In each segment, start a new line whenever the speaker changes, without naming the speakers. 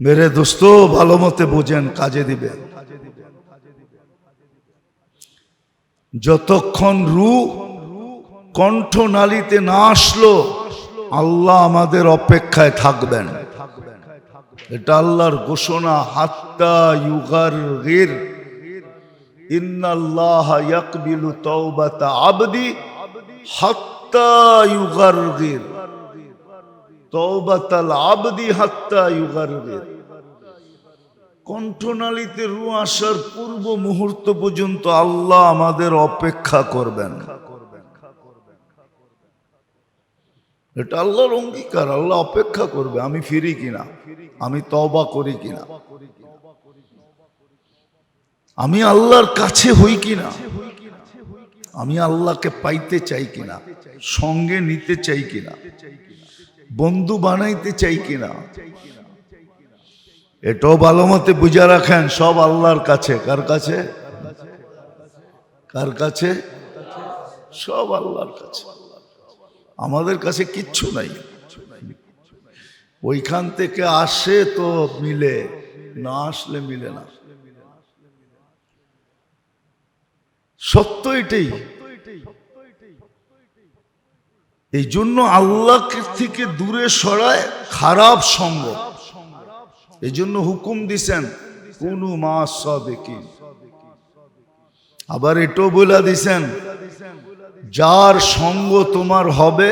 মেরে দোস্ত ভালো মতে বোঝেন কাজে দিবে যতক্ষণ রু কণ্ঠনালীতে না আসলো আল্লাহ আমাদের অপেক্ষায় থাকবেন এটা আল্লাহর ঘোষণা হাত্তা ইউগার গির ইন্নাল্লাহ ইয়াকবিলু তাওবাতা আবদি হাত্তা ইউগার গির তওবাতাল আবদি হাত্তা ইউগার গির কণ্ঠনালীতে রু আসার পূর্ব মুহূর্ত পর্যন্ত আল্লাহ আমাদের অপেক্ষা করবেন। এটা আল্লাহর অঙ্গীকার, আল্লাহ অপেক্ষা করবে, আমি ফিরি কিনা, আমি তবা করি কিনা, আমি আল্লাহর কাছে হই কিনা, আমি আল্লাহকে পাইতে চাই কিনা, সঙ্গে নিতে চাই কিনা। বন্ধু বানাইতে চাই কিনা? এটাও ভালো মতে বুঝা রাখেন, সব আল্লাহর কাছে। কার কাছে? কার কাছে? সব আল্লাহর কাছে। আমাদের কাছে কিচ্ছু নাই। ওইখান থেকে আসে তো মিলে, না আসলে মিলে না। সত্য এটাই। এই জন্য আল্লাহ থেকে দূরে সরায় খারাপ সঙ্গ। এই জন্য হুকুম দিছেন, কোনু মা সদেকি আবার এটাও বলে দিছেন, যার সঙ্গ তোমার হবে,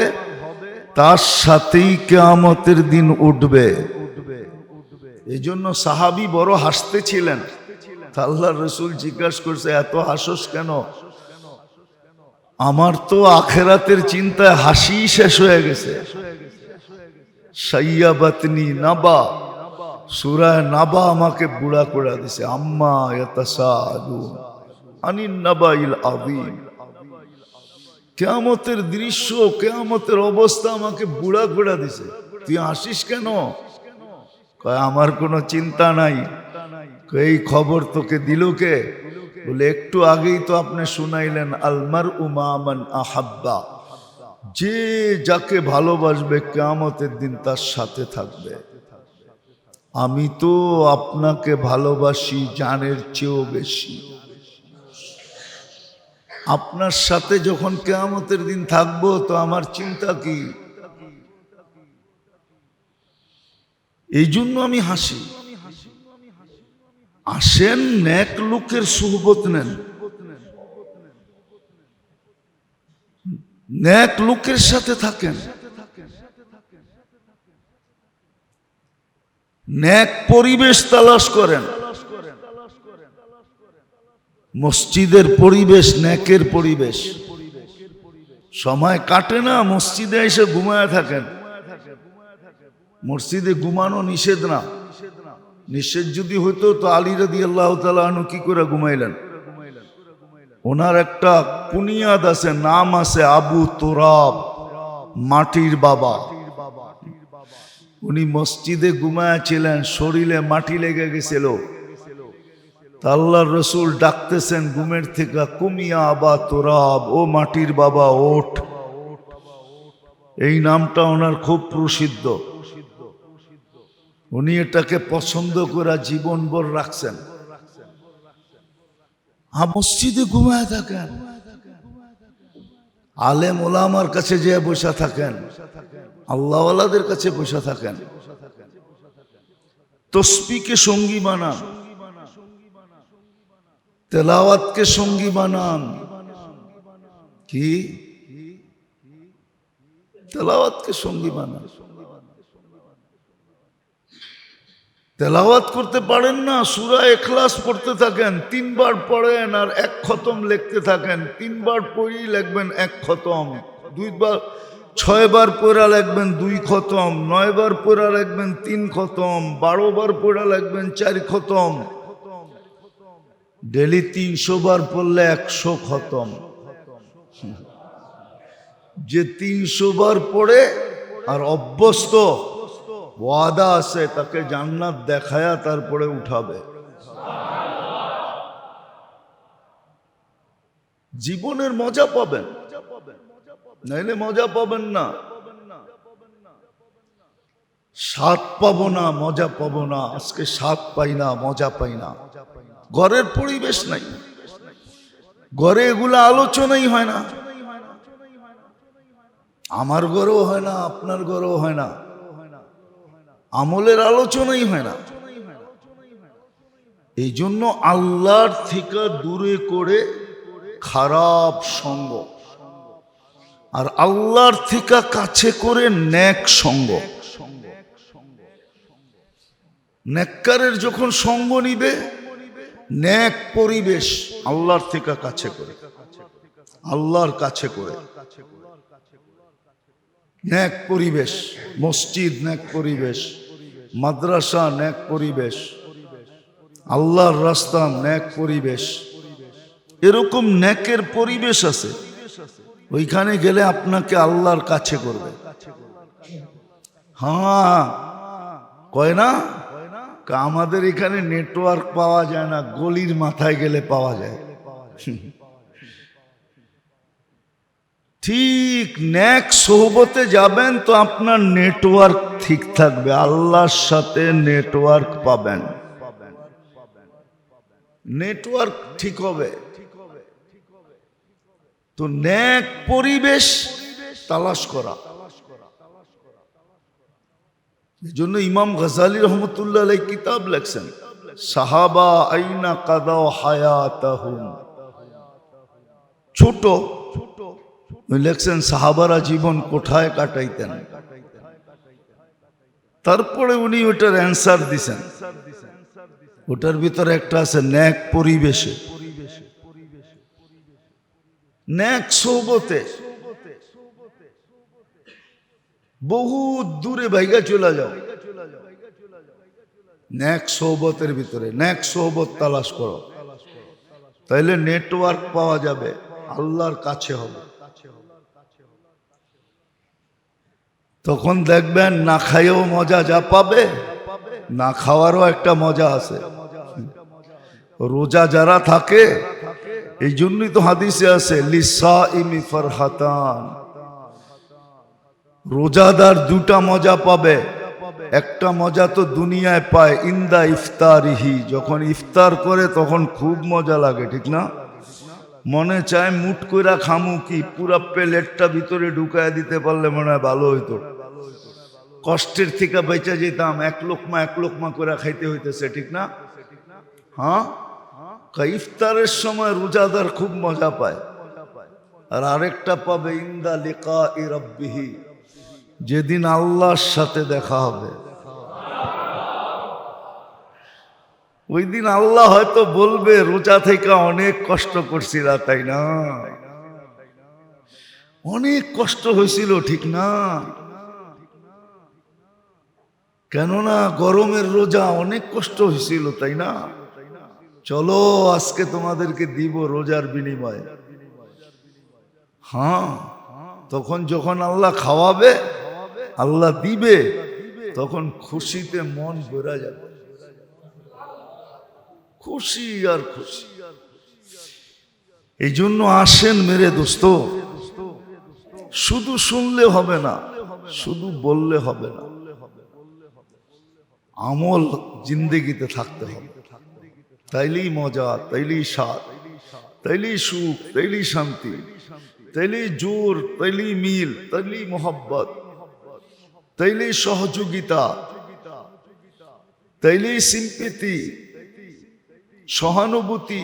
তার সাথেই কেয়ামতের দিন উঠবে। এই জন্য সাহাবি বড় হাসতেছিলেন আল্লাহ রসুল জিজ্ঞাসা করছে, এত হাসস কেন? আমার তো আখেরাতের চিন্তায় হাসি শেষ হয়ে গেছে। সাইয়াবাতনি নাবা সুরায় নাবা আমাকে বুড়া করে দিছে। আম্মা ইয়াতাসালুন আনিন নাবাইল আযীম। কেয়ামতের দৃশ্য, কেয়ামতের অবস্থা আমাকে বুড়া করে দিছে। তুই আসিস কেন? আমার কোনো চিন্তা নাই। এই খবর তোকে দিল কে? বলে, একটু আগেই তো আপনি শুনাইলেন আলমার উমামান আহাব্বা। যে যাকে ভালোবাসবে কেয়ামতের দিন তার সাথে থাকবে। আমি তো আপনাকে ভালোবাসি, জানের চেয়েও বেশি। আপনার সাথে যখন কেয়ামতের দিন থাকব, তো আমার চিন্তা কি? এই জন্য আমি হাসি। আসেন ন্যাক লোকের সুহবত নেন। ন্যাক লোকের সাথে থাকেন। ন্যাক পরিবেশ তালাশ করেন। মসজিদের পরিবেশ ন্যাকের পরিবেশ। সময় কাটে না, মসজিদে এসে ঘুমায় থাকেন। মসজিদে ঘুমানো নিষেধ না। নিষেধ যদি হইতো, তো আলী রাদি আল্লাহ তালু কি করে ঘুমাইলেন? ওনার একটা কুনিয়াদ আছে, নাম আছে আবু তোরাব, মাটির বাবা। উনি মসজিদে ঘুমায়াছিলেন শরীরে মাটি লেগে গেছিল। তা আল্লাহর রসুল ডাকতেছেন, ঘুমের থেকে কুমিয়া আবা তোরাব, ও মাটির বাবা, ওঠ। এই নামটা ওনার খুব প্রসিদ্ধ। উনি এটাকে পছন্দ করে জীবনভর রাখছেন। হ্যাঁ মসজিদে ঘুমায় থাকেন। আলেম ওলামার কাছে যে বসে থাকেন। আল্লাহওয়ালাদের কাছে বসা থাকেন। তসবিকে সঙ্গী বানান। তেলাওয়াতকে সঙ্গী বানান। কি? তেলাওয়াতকে সঙ্গী বানান। তেলাওয়াত করতে পারেন না, সুরা এখলাস পড়তে থাকেন, তিনবার পড়েন আর এক খতম লিখতে থাকেন, তিনবার পড়ি লিখবেন এক খতম, দুইবার, ছয়বার পড়া লিখবেন দুই খতম, নয়বার পড়া লাগবেন তিন খতম বারো বার পড়া লাগবেন চার খতম। ডেলি তিনশো বার পড়লে একশো খতম। যে তিনশো বার পড়ে আর অভ্যস্ত ওয়াদা আছে, তাকে জান্নাত দেখায়া তারপরে উঠাবে। জীবনের মজা পাবেন। নাইলে মজা পাবেন না। স্বাদ পাবো না, মজা পাবো না। আজকে স্বাদ পাই না, মজা পাই না। ঘরের পরিবেশ নাই। ঘরে এগুলো আলোচনাই হয় না। আমার ঘরেও হয় না, আপনার ঘরেও হয় না। আমলের আলোচনাই হয় না। এই জন্য আল্লাহর থেকে দূরে করে খারাপ সঙ্গ। আর আল্লাহর থেকে কাছে করে ন্যাক সঙ্গ। নেককারের যখন সঙ্গ নিবে, ন্যাক পরিবেশ আল্লাহর থেকে কাছে করে। আল্লাহর কাছে করে। ন্যাক পরিবেশ, মসজিদ ন্যাক পরিবেশ মাদ্রাসা ন্যাক পরিবেশ। আল্লাহর রাস্তা ন্যাক পরিবেশ। এরকম ন্যাকের পরিবেশ আছে, ওইখানে গেলে আপনাকে আল্লাহর কাছে করবে। হ্যাঁ কয় না? আমাদের এখানে নেটওয়ার্ক পাওয়া যায় না, গলির মাথায় গেলে পাওয়া যায়। ঠিক ন্যাক সোহবতে যাবেন তো আপনার নেটওয়ার্ক ঠিক থাকবে, আল্লাহর সাথে নেটওয়ার্ক পাবেন। নেটওয়ার্ক ঠিক হবে। তো ন্যাক পরিবেশ তালাশ করা। জন্য ইমাম গজালি রহমতুল্লাহ আলাই কিতাব লেখছেন, সাহাবা আইনা কাদাও হায়াতাহুম। ছোট লেখছেন, সাহাবারা জীবন কোথায় কাটাইতেন? তারপরে উনি ওটার অ্যান্সার দিছেন। ওটার ভিতরে একটা আছে, ন্যাক পরিবেশে। ন্যাক বহু দূরে ভাইগা চলে যাও। ন্যাক সৌবতের ভিতরে, ন্যাক সৌবত তালাশ করো। তাইলে নেটওয়ার্ক পাওয়া যাবে, আল্লাহর কাছে হবে। তখন দেখবেন না খাইয়েও মজা যা পাবে, না খাওয়ারও একটা মজা আছে। রোজা যারা থাকে, এই জন্যই তো হাদিসে আছে লিসা ইমি ফরহাতান। রোজাদার দুটা মজা পাবে। একটা মজা তো দুনিয়ায় পায়, ইন্দা ইফতারিহি। যখন ইফতার করে তখন খুব মজা লাগে, ঠিক না? মনে চায় মুট কইরা খামু কি, পুরা প্লেটটা ভিতরে ঢুকায় দিতে পারলে মনে হয় ভালো হইতো। কষ্টের থেকে বেঁচে যেতাম, এক লোকমা এক লোকমা করে খাইতে হইতেছে, ঠিক না? হ্যাঁ? ইফতারের সময় রোজাদার খুব মজা পায়। আর আরেকটা পাবে, ইন্দা লিকা ই রব্বিহি। যেদিন আল্লাহর সাথে দেখা হবে। ওই দিন আল্লাহ হয়তো বলবে, রোজা থেকে অনেক কষ্ট করছিলা, তাই না? অনেক কষ্ট হয়েছিল, ঠিক না? কেননা গরমের রোজা অনেক কষ্ট হয়েছিল তাই না? চলো, আজকে তোমাদেরকে দিব রোজার বিনিময়ে। হ্যাঁ তখন যখন আল্লাহ খাওয়াবে, আল্লাহ দিবে, তখন খুশিতে মন ভরা যাবে। খুশি আর খুশি। এই জন্য আসেন মেরে দোস্ত। শুধু শুনলে হবে না, শুধু বললে হবে না। আমল জিন্দেগিতে থাকতে হবে। তাইলেই মজা, তাইলেই স্বাদ, তাইলেই সুখ, তাইলেই শান্তি, তাইলেই জোর, তাইলেই মিল, তাইলেই মোহব্বত, তাইলেই সহযোগিতা, তাইলেই সিম্পিতি, সহানুভূতি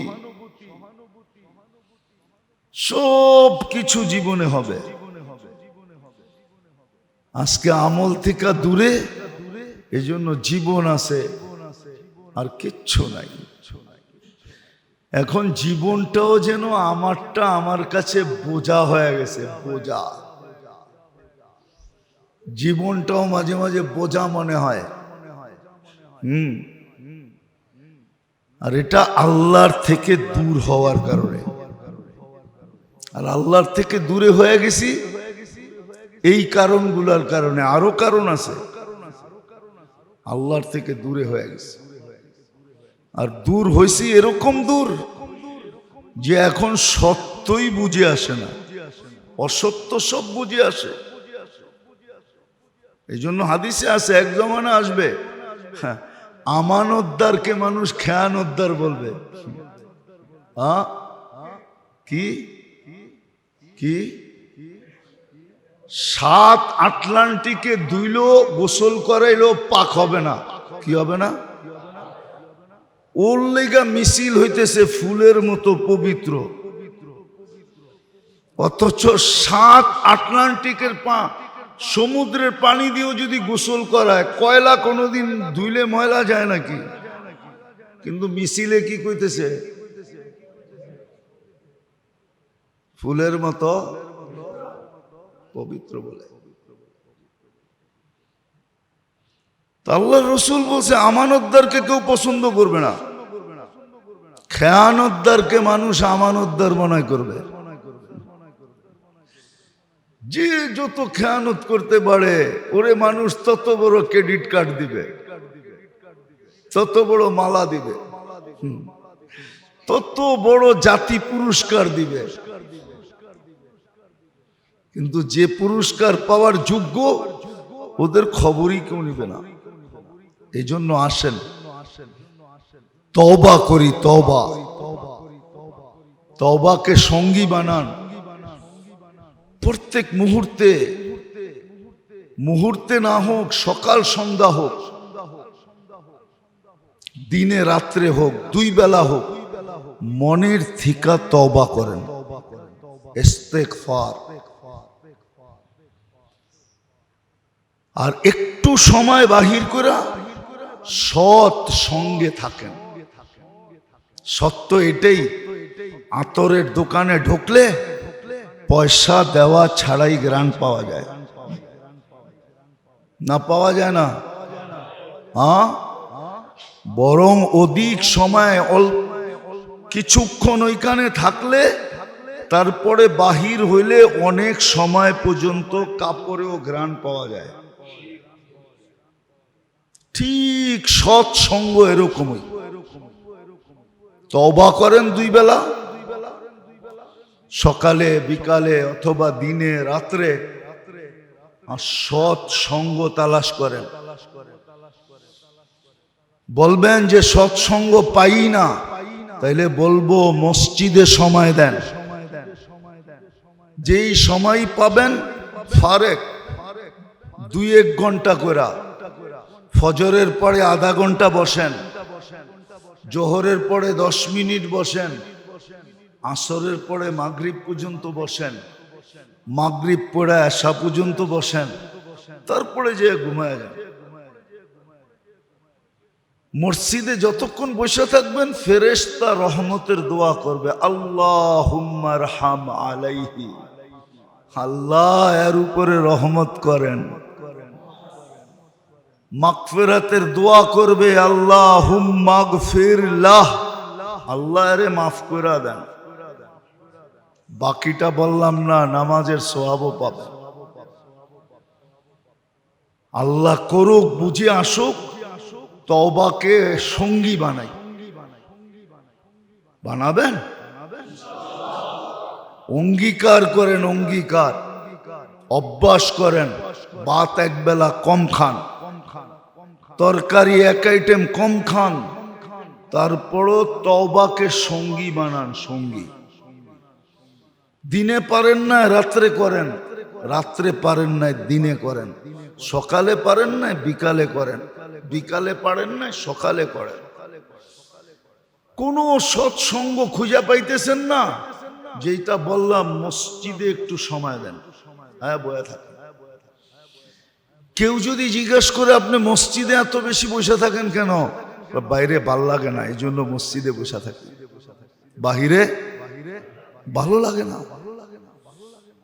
সব কিছু জীবনে হবে। আজকে আমল থেকে দূরে এই জন্য জীবন আছে আর কিচ্ছু নাই। এখন জীবনটাও যেন আমারটা আমার কাছে বোঝা হয়ে গেছে, বোঝা। জীবনটাও মাঝে মাঝে বোঝা মনে হয়। হুম। আর এটা আল্লাহর থেকে দূর হওয়ার কারণে। আর আল্লাহর থেকে দূরে হয়ে গেছি, এই কারণগুলোর কারণে আরও কারণ আছে। আল্লাহর থেকে দূরে হয়ে গেছে। আর দূর হয়েছি এরকম দূর যে এখন সত্যই বুঝে আসে না। অসত্য সব বুঝে আসে। এই জন্য হাদিসে আছে এক জমানা আসবে হ্যাঁ, আমানতদারকে মানুষ খেয়ানতদার বলবে। কি? কি? সাত আটলান্টিকে দুইলো গোসল করাইলো, পাক হবে না। কি হবে না? ওর লেগা মিছিল হইতেছে ফুলের মতো পবিত্র। অথচ সাত আটলান্টিকের পা, সমুদ্রের পানি দিয়েও যদি গোসল করায়, কয়লা কোনোদিন ধুইলে ময়লা যায় নাকি? কিন্তু মিছিলে কি কইতেছে? ফুলের মতো পবিত্র বলে। আল্লাহ রসুল বলছে, আমানতদারকে কেউ পছন্দ করবে না। খেয়ানতদারকে মানুষ আমানতদার মনে করবে। যে যত খেয়ানত করতে পারে, ওরে মানুষ তত বড় ক্রেডিট কার্ড দিবে। তত বড় মালা দিবে। তত বড় জাতি পুরস্কার দিবে। কিন্তু যে পুরস্কার পাওয়ার যোগ্য, ওদের খবরই কেউ নিবে না। এই জন্য আসেন। তবা করি তবা তবাকে সঙ্গী বানান। প্রত্যেক মুহূর্তে মুহূর্তে না হোক, সকাল সন্ধ্যা হোক, দিনে রাত্রে হোক, দুই বেলা হোক, মনের থিকা তবা করেন। ইস্তেগফার। আর একটু সময় বাহির করে সৎ সঙ্গে থাকেন। সত্য এটাই, আতরের দোকানে ঢুকলে পয়সা দেওয়া ছাড়াই গ্রান পাওয়া যায়। না পাওয়া যায় না? হ্যাঁ বরং অধিক সময় অল্প কিছুক্ষণ ওইখানে থাকলে তারপরে বাহির হইলে অনেক সময় পর্যন্ত কাপড়েও ঘ্রাণ পাওয়া যায়। ঠিক সৎসঙ্গ এরকমই। তবা করেন দুই বেলা। সকালে, বিকালে অথবা দিনে, রাত্রে আর সৎ সঙ্গ তালাশ করেন। বলবেন যে সৎসঙ্গ পাই না, তাইলে বলব মসজিদে সময় দেন। যেই সময় পাবেন, ফারেক, দুই এক ঘণ্টা করে ফজরের পরে আধা ঘণ্টা বসেন, জোহরের পরে দশ মিনিট বসেন, আসরের পরে মাগরিব পর্যন্ত বসেন, মাগরিব পড়ে আসা পর্যন্ত বসেন, তারপরে যে ঘুমায় যান। মসজিদে যতক্ষণ বসে থাকবেন, ফেরেশতা রহমতের দোয়া করবে আল্লাহ হাম আলাইহি। আল্লাহ এর উপরে রহমত করেন। মাগফিরাতের দোয়া করবে আল্লাহ হুম মাগফিরলাহ আল্লাহ এরে মাফ করে দেন। বাকিটা বললাম না, নামাজের সোয়াবও পাবে। আল্লাহ করুক, বুঝে আসুক তবাকে সঙ্গী বানাই। বানাবেন? অঙ্গীকার করেন, অঙ্গীকার। অভ্যাস করেন, ভাত এক বেলা কম খান। তরকারি এক আইটেম কম খান। তারপরও তবাকে সঙ্গী বানান, সঙ্গী। দিনে পারেন না, রাত্রে করেন। রাত্রে পারেন না, দিনে করেন। সকালে পারেন না, বিকালে করেন। বিকালে পারেন না, সকালে করেন। কোনো সৎসঙ্গ খুঁজে পাইতেছেন না? যেটা বললাম, মসজিদে একটু সময় দেন। হ্যাঁ বয়ে থাকেন। কেউ যদি জিজ্ঞেস করে, আপনি মসজিদে এত বেশি বসে থাকেন কেন? বাইরে ভালো লাগে না এই জন্য মসজিদে বসে থাকি। বাহিরে ভালো লাগে না।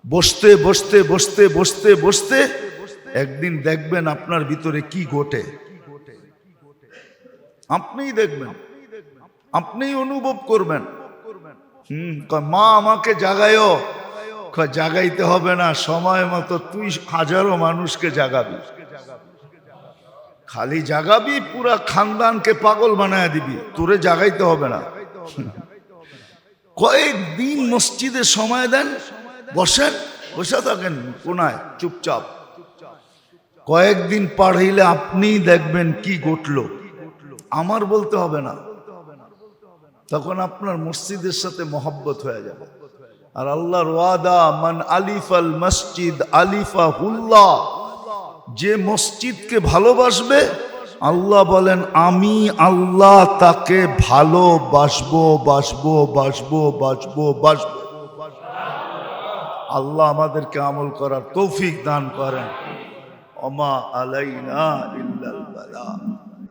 বসতে বসতে বসতে বসতে বসতে একদিন দেখবেন আপনার ভিতরে কি ঘটে। আপনিই দেখবেন। আপনিই অনুভব করবেন। হুম। মা, আমাকে জাগায়ও জাগাইতে হবে না, সময় মতো তুই হাজারো মানুষকে জাগাবি। খালি জাগাবি, পুরা খানদানকে পাগল বানায় দিবি। তোরে জাগাইতে হবে না। কয়েকদিন মসজিদে সময় দেন, বসেন, বসে থাকেন, কোনায়, চুপচাপ। কয়েকদিন পাড়াইলে আপনিই দেখবেন কি ঘটলো। আমার বলতে হবে না। তখন আপনার মসজিদের সাথে মহব্বত হয়ে যাবে। আর আল্লাহর ওয়াদা, মান আলিফাল মসজিদ আলিফা হুল্লাহ যে মসজিদকে ভালোবাসবে, আল্লাহ বলেন, আমি আল্লাহ তাকে ভালোবাসবো, বাসবো বাসবো বাসবো বাসবো। আল্লাহ আমাদেরকে আমল করার তৌফিক দান করেন। অমা আলাইনা ইল্লাল বালা।